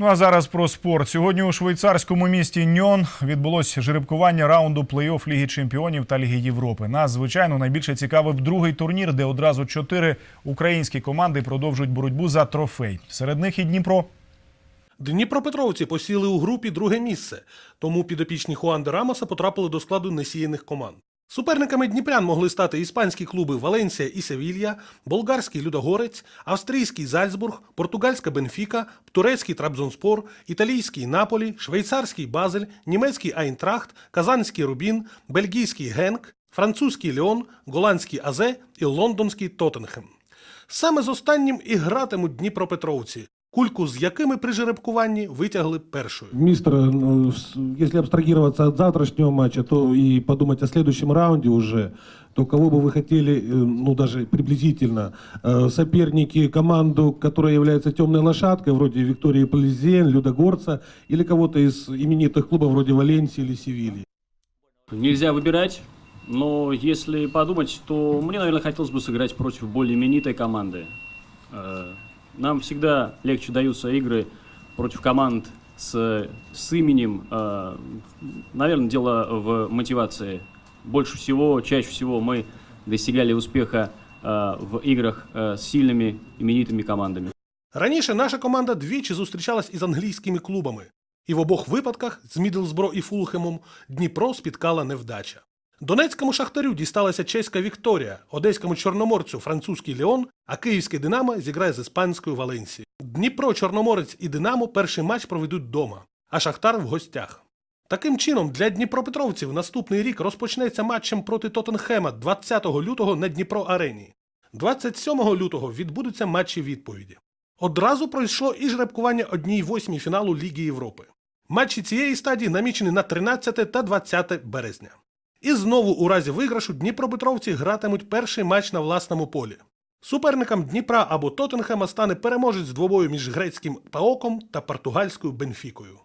Ну а зараз про спорт. Сьогодні у швейцарському місті Ньон відбулось жеребкування раунду плей-офф Ліги Чемпіонів та Ліги Європи. Нас, звичайно, найбільше цікавив другий турнір, де одразу чотири українські команди продовжують боротьбу за трофей. Серед них і Дніпро. Дніпропетровці посіли у групі друге місце, тому підопічні Хуанде Рамоса потрапили до складу несіяних команд. Суперниками дніпрян могли стати іспанські клуби Валенсія і Севілья, болгарський Людогорець, австрійський Зальцбург, португальська Бенфіка, турецький Трабзонспор, італійський Наполі, швейцарський Базель, німецький Айнтрахт, казанський Рубін, бельгійський Генк, французький Леон, голландський Азе і лондонський Тоттенхем. Саме з останнім і гратимуть Дніпропетровці, кульку з якими при жеребкуванні витягли першою. Мистер, ну, с- если абстрагироваться от завтрашнего матча, то и подумать о следующем раунде уже, то кого бы вы хотели, э, ну даже приблизительно, э, соперники, команду, которая является темной лошадкой, вроде Виктории Полизен, Людогорца, или кого-то из именитых клубов вроде Валенсии или Севильи? Нельзя выбирать, но если подумать, то мне, наверное, хотелось бы сыграть против более именитой команды. Э, Нам всегда легче даются игры против команд с, с именем. Э, Наверное, дело в мотивации. Больше всего, чаще всего мы достигали успеха э, в играх э, с сильными именитыми командами. Раніше наша команда двічі зустрічалась із англійськими клубами, і в обох випадках з Мідлсбро і Фулхемом Дніпро спіткала невдача. Донецькому шахтарю дісталася чеська Вікторія, одеському чорноморцю французький Леон, а київське Динамо зіграє з іспанською Валенсією. Дніпро, Чорноморець і Динамо перший матч проведуть вдома, а Шахтар в гостях. Таким чином, для дніпропетровців наступний рік розпочнеться матчем проти Тоттенхема 20 лютого на Дніпро Арені. 27 лютого відбудуться матчі відповіді. Одразу пройшло і жеребкування одній восьмій фіналу Ліги Європи. Матчі цієї стадії намічені на 13 та 20 березня. І знову у разі виграшу Дніпропетровці гратимуть перший матч на власному полі. Суперником Дніпра або Тоттенхема стане переможець двобою між грецьким Паоком та португальською Бенфікою.